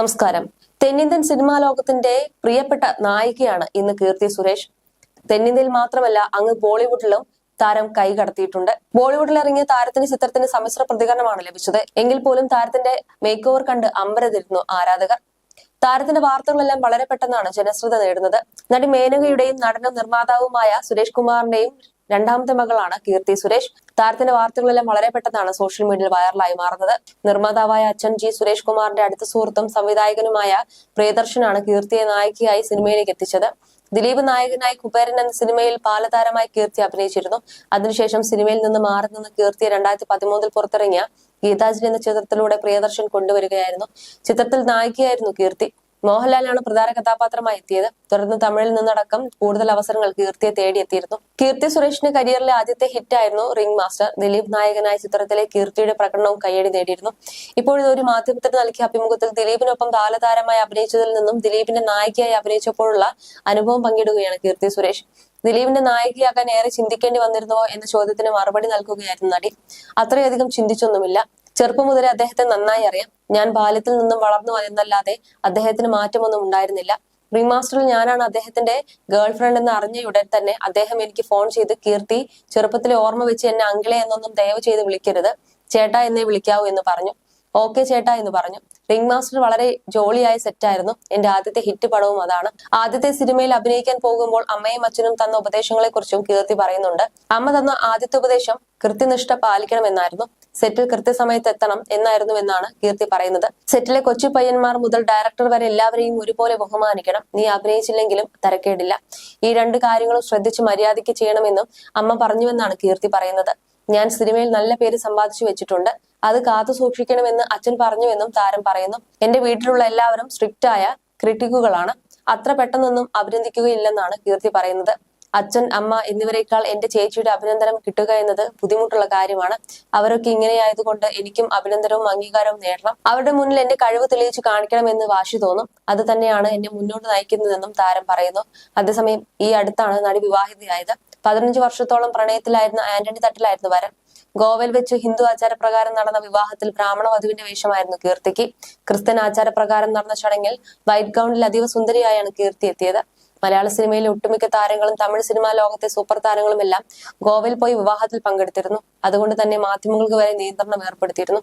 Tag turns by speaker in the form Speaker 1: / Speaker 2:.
Speaker 1: നമസ്കാരം. തെന്നിന്ത്യൻ സിനിമാ ലോകത്തിന്റെ പ്രിയപ്പെട്ട നായികയാണ് ഇന്ന് കീർത്തി സുരേഷ്. തെന്നിന്ത്യയിൽ മാത്രമല്ല അങ്ങ് ബോളിവുഡിലും താരം കൈ കടത്തിയിട്ടുണ്ട്. ബോളിവുഡിൽ ഇറങ്ങിയ താരത്തിന് ചിത്രത്തിന് സമ്മിശ്ര പ്രതികരണമാണ് ലഭിച്ചത്. എങ്കിൽ പോലും താരത്തിന്റെ മേക്ക് ഓവർ കണ്ട് അമ്പരതിരുന്നു ആരാധകർ. താരത്തിന്റെ വാർത്തകളെല്ലാം വളരെ പെട്ടെന്നാണ് ജനശ്രദ്ധ നേടുന്നത്. നടി മേനകയുടെയും നടനും നിർമ്മാതാവുമായ സുരേഷ് കുമാറിന്റെയും രണ്ടാമത്തെ മകളാണ് കീർത്തി സുരേഷ്. താരത്തിന്റെ വാർത്തകളെല്ലാം വളരെ പെട്ടെന്നാണ് സോഷ്യൽ മീഡിയയിൽ വൈറലായി മാറുന്നത്. നിർമ്മാതാവായ അച്ഛൻ ജി സുരേഷ് കുമാറിന്റെ അടുത്ത സുഹൃത്തും സംവിധായകനുമായ പ്രിയദർശനാണ് കീർത്തിയെ നായികയായി സിനിമയിലേക്ക് എത്തിച്ചത്. ദിലീപ് നായകനായി കുബേരൻ എന്ന സിനിമയിൽ പാലതാരമായി കീർത്തി അഭിനയിച്ചിരുന്നു. അതിനുശേഷം സിനിമയിൽ നിന്ന് മാറി നിന്ന് കീർത്തിയെ രണ്ടായിരത്തി പതിമൂന്നിൽ പുറത്തിറങ്ങിയ ഗീതാഞ്ജലി എന്ന ചിത്രത്തിലൂടെ പ്രിയദർശൻ കൊണ്ടുവരികയായിരുന്നു. ചിത്രത്തിൽ നായികയായിരുന്നു കീർത്തി. മോഹൻലാലാണ് പ്രധാന കഥാപാത്രമായി എത്തിയത് തുടർന്ന് തമിഴിൽ നിന്നടക്കം കൂടുതൽ അവസരങ്ങൾ കീർത്തിയെ തേടിയെത്തിയിരുന്നു. കീർത്തി സുരേഷിന്റെ കരിയറിലെ ആദ്യത്തെ ഹിറ്റായിരുന്നു റിംഗ് മാസ്റ്റർ. ദിലീപ് നായകനായ ചിത്രത്തിലെ കീർത്തിയുടെ പ്രകടനവും കയ്യടി നേടിയിരുന്നു. ഇപ്പോഴും ഒരു മാധ്യമത്തിന് നൽകിയ അഭിമുഖത്തിൽ ദിലീപിനൊപ്പം ബാലതാരമായി അഭിനയിച്ചതിൽ നിന്നും ദിലീപിന്റെ നായികയായി അഭിനയിച്ചപ്പോഴുള്ള അനുഭവം പങ്കിടുകയാണ് കീർത്തി സുരേഷ്. ദിലീപിന്റെ നായികയാകാൻ ഏറെ ചിന്തിക്കേണ്ടി വന്നിരുന്നുവോ എന്ന ചോദ്യത്തിന് മറുപടി നൽകുകയായിരുന്നു നടി. അത്രയധികം ചിന്തിച്ചൊന്നുമില്ല. ചെറുപ്പം മുതലേ അദ്ദേഹത്തെ നന്നായി അറിയാം. ഞാൻ ബാല്യത്തിൽ നിന്നും വളർന്നു എന്നല്ലാതെ അദ്ദേഹത്തിന് മാറ്റമൊന്നും ഉണ്ടായിരുന്നില്ല. റീമാസ്റ്ററിൽ ഞാനാണ് അദ്ദേഹത്തിന്റെ ഗേൾ ഫ്രണ്ട് എന്ന് അറിഞ്ഞയുടൻ തന്നെ അദ്ദേഹം എനിക്ക് ഫോൺ ചെയ്ത് കീർത്തി ചെറുപ്പത്തിലെ ഓർമ്മ വെച്ച് എന്നെ അങ്കിളെ എന്നൊന്നും ദയവ് ചെയ്ത് വിളിക്കരുത്. ചേട്ടാ എന്നെ വിളിക്കാവൂ എന്ന് പറഞ്ഞു. ഓക്കെ ചേട്ടാ എന്ന് പറഞ്ഞു. റിംഗ് മാസ്റ്റർ വളരെ ജോളിയായ സെറ്റായിരുന്നു എന്റെ ആദ്യത്തെ ഹിറ്റ് പടവും അതാണ്. ആദ്യത്തെ സിനിമയിൽ അഭിനയിക്കാൻ പോകുമ്പോൾ അമ്മയും അച്ഛനും തന്ന ഉപദേശങ്ങളെ കുറിച്ചും കീർത്തി പറയുന്നുണ്ട്. അമ്മ തന്ന ആദ്യത്തെ ഉപദേശം കൃത്യനിഷ്ഠ പാലിക്കണമെന്നായിരുന്നു. സെറ്റിൽ കൃത്യസമയത്ത് എത്തണം എന്നായിരുന്നു എന്നാണ് കീർത്തി പറയുന്നത്. സെറ്റിലെ കൊച്ചു പയ്യന്മാർ മുതൽ ഡയറക്ടർ വരെ എല്ലാവരെയും ഒരുപോലെ ബഹുമാനിക്കണം. നീ അഭിനയിച്ചില്ലെങ്കിലും തരക്കേടില്ല. ഈ രണ്ട് കാര്യങ്ങളും ശ്രദ്ധിച്ച് മര്യാദയ്ക്ക് ചെയ്യണമെന്നും അമ്മ പറഞ്ഞുവെന്നാണ് കീർത്തി പറയുന്നത്. ഞാൻ സിനിമയിൽ നല്ല പേര് സമ്പാദിച്ചു വെച്ചിട്ടുണ്ട്. അത് കാത്തു സൂക്ഷിക്കണമെന്ന് അച്ഛൻ പറഞ്ഞുവെന്നും താരം പറയുന്നു. എന്റെ വീട്ടിലുള്ള എല്ലാവരും സ്ട്രിക്റ്റ് ആയ ക്രിട്ടിക്കുകളാണ്. അത്ര പെട്ടെന്നൊന്നും അഭിനന്ദിക്കുകയില്ലെന്നാണ് കീർത്തി പറയുന്നത്. അച്ഛൻ അമ്മ എന്നിവരെക്കാൾ എന്റെ ചേച്ചിയുടെ അഭിനന്ദനം കിട്ടുക എന്നത് ബുദ്ധിമുട്ടുള്ള കാര്യമാണ്. അവരൊക്കെ ഇങ്ങനെയായതുകൊണ്ട് എനിക്കും അഭിനന്ദനവും അംഗീകാരവും നേടണം. അവരുടെ മുന്നിൽ എന്റെ കഴിവ് തെളിയിച്ച് കാണിക്കണമെന്ന് വാശി തോന്നും. അത് തന്നെയാണ് എന്നെ മുന്നോട്ട് നയിക്കുന്നതെന്നും താരം പറയുന്നു. അതേസമയം ഈ അടുത്താണ് നടി വിവാഹിതയായത്. പതിനഞ്ച് വർഷത്തോളം പ്രണയത്തിലായിരുന്ന ആന്റണി തട്ടിലായിരുന്നു വരൻ ഗോവയിൽ വെച്ച് ഹിന്ദു ആചാരപ്രകാരം നടന്ന വിവാഹത്തിൽ ബ്രാഹ്മണ വധുവിന്റെ വേഷമായിരുന്നു കീർത്തിക്ക്. ക്രിസ്ത്യൻ ആചാരപ്രകാരം നടന്ന ചടങ്ങിൽ വൈറ്റ് ഗൗണിൽ അതീവ സുന്ദരിയായാണ് കീർത്തി എത്തിയത്. മലയാള സിനിമയിലെ ഒട്ടുമിക്ക താരങ്ങളും തമിഴ് സിനിമാ ലോകത്തെ സൂപ്പർ താരങ്ങളുമെല്ലാം ഗോവയിൽ പോയി വിവാഹത്തിൽ പങ്കെടുത്തിരുന്നു. അതുകൊണ്ട് തന്നെ മാധ്യമങ്ങൾക്ക് വരെ നിയന്ത്രണം ഏർപ്പെടുത്തിയിരുന്നു.